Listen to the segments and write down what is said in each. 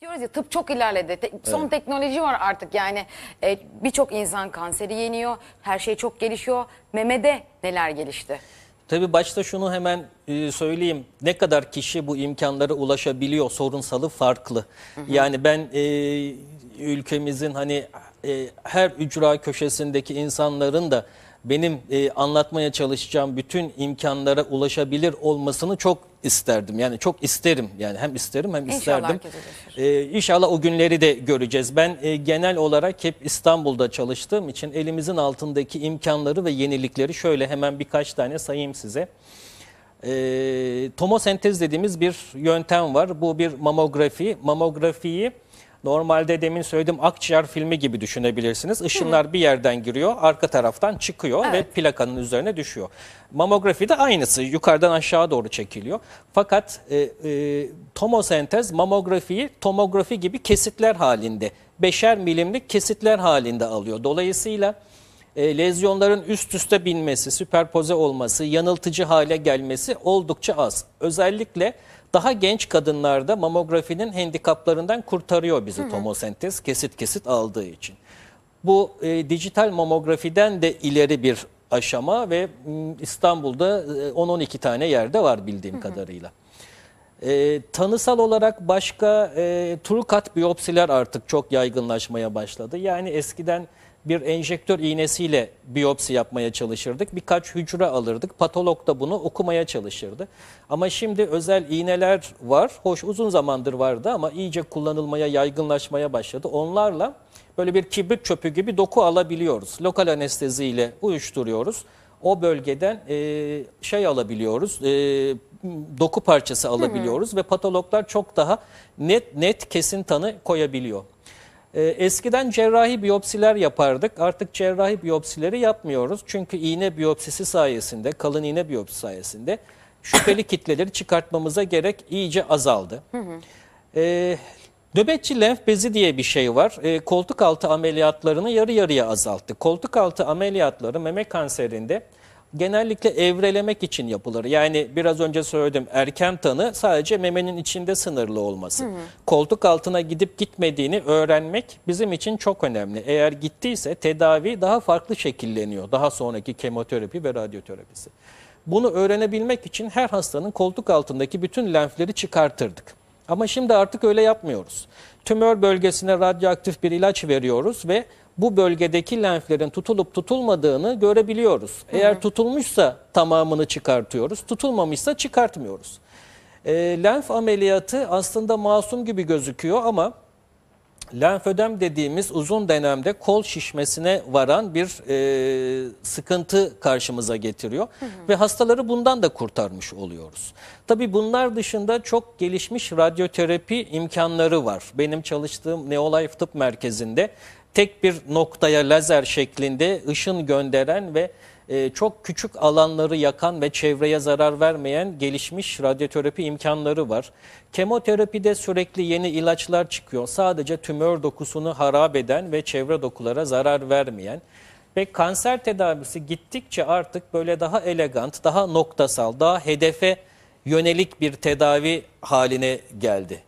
Diyoruz ya tıp çok ilerledi. Te- son teknoloji var artık yani e, birçok insan kanseri yeniyor. Her şey çok gelişiyor. Memede neler gelişti? Tabii başta şunu hemen e, söyleyeyim. Ne kadar kişi bu imkanlara ulaşabiliyor sorunsalı farklı. Yani ben e, ülkemizin hani e, her ücra köşesindeki insanların da benim e, anlatmaya çalışacağım bütün imkanlara ulaşabilir olmasını çok isterdim. Yani çok isterim. Yani hem isterim hem İnşallah isterdim. ulaşır. Ee, inşallah o günleri de göreceğiz. Ben e, genel olarak hep İstanbul'da çalıştığım için elimizin altındaki imkanları ve yenilikleri şöyle hemen birkaç tane sayayım size. Ee, tomosentez dediğimiz bir yöntem var. Bu bir mamografi. Mamografiyi normalde demin söylediğim akciğer filmi gibi düşünebilirsiniz. Işınlar bir yerden giriyor, arka taraftan çıkıyor ve plakanın üzerine düşüyor. Mamografi de aynısı. Yukarıdan aşağı doğru çekiliyor. Fakat e, e, tomosentez mamografiyi tomografi gibi kesitler halinde, beşer milimlik kesitler halinde alıyor. Dolayısıyla e, lezyonların üst üste binmesi, süperpoze olması, yanıltıcı hale gelmesi oldukça az. Özellikle daha genç kadınlarda mamografinin handikaplarından kurtarıyor bizi tomosentez kesit kesit aldığı için. Bu e, dijital mamografiden de ileri bir aşama ve İstanbul'da e, 10-12 tane yerde var bildiğim kadarıyla. E, tanısal olarak başka e, trukat biyopsiler artık çok yaygınlaşmaya başladı. Yani eskiden bir enjektör iğnesiyle biyopsi yapmaya çalışırdık. Birkaç hücre alırdık. Patolog da bunu okumaya çalışırdı. Ama şimdi özel iğneler var. Hoş uzun zamandır vardı ama iyice kullanılmaya, yaygınlaşmaya başladı. Onlarla böyle bir kibrit çöpü gibi doku alabiliyoruz. Lokal anesteziyle uyuşturuyoruz. O bölgeden e, şey alabiliyoruz, e, doku parçası alabiliyoruz ve patologlar çok daha net net kesin tanı koyabiliyor. E, eskiden cerrahi biyopsiler yapardık. Artık cerrahi biyopsileri yapmıyoruz. Çünkü iğne biyopsisi sayesinde, kalın iğne biyopsisi sayesinde şüpheli kitleleri çıkartmamıza gerek iyice azaldı. E, nöbetçi lenf bezi diye bir şey var. E, koltuk altı ameliyatlarını yarı yarıya azalttı. Koltuk altı ameliyatları meme kanserinde genellikle evrelemek için yapılır. Yani biraz önce söyledim erken tanı sadece memenin içinde sınırlı olması. Koltuk altına gidip gitmediğini öğrenmek bizim için çok önemli. Eğer gittiyse tedavi daha farklı şekilleniyor. Daha sonraki kemoterapi ve radyoterapisi. Bunu öğrenebilmek için her hastanın koltuk altındaki bütün lenfleri çıkartırdık. Ama şimdi artık öyle yapmıyoruz. Tümör bölgesine radyoaktif bir ilaç veriyoruz ve bu bölgedeki lenflerin tutulup tutulmadığını görebiliyoruz. Eğer tutulmuşsa tamamını çıkartıyoruz, tutulmamışsa çıkartmıyoruz. E, lenf ameliyatı aslında masum gibi gözüküyor ama lenfödem dediğimiz uzun dönemde kol şişmesine varan bir e, sıkıntı karşımıza getiriyor ve hastaları bundan da kurtarmış oluyoruz. Tabii bunlar dışında çok gelişmiş radyoterapi imkanları var. Benim çalıştığım Neolife Tıp Merkezi'nde tek bir noktaya lazer şeklinde ışın gönderen ve e, çok küçük alanları yakan ve çevreye zarar vermeyen gelişmiş radyoterapi imkanları var. Kemoterapide sürekli yeni ilaçlar çıkıyor. Sadece tümör dokusunu harap eden ve çevre dokulara zarar vermeyen. Ve kanser tedavisi gittikçe artık böyle daha elegant, daha noktasal, daha hedefe yönelik bir tedavi haline geldi.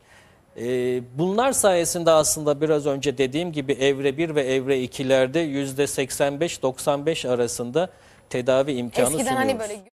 Ee, bunlar sayesinde aslında biraz önce dediğim gibi evre 1 ve evre 2'lerde %85-95 arasında tedavi imkanı Eskiden sunuyoruz. hani böyle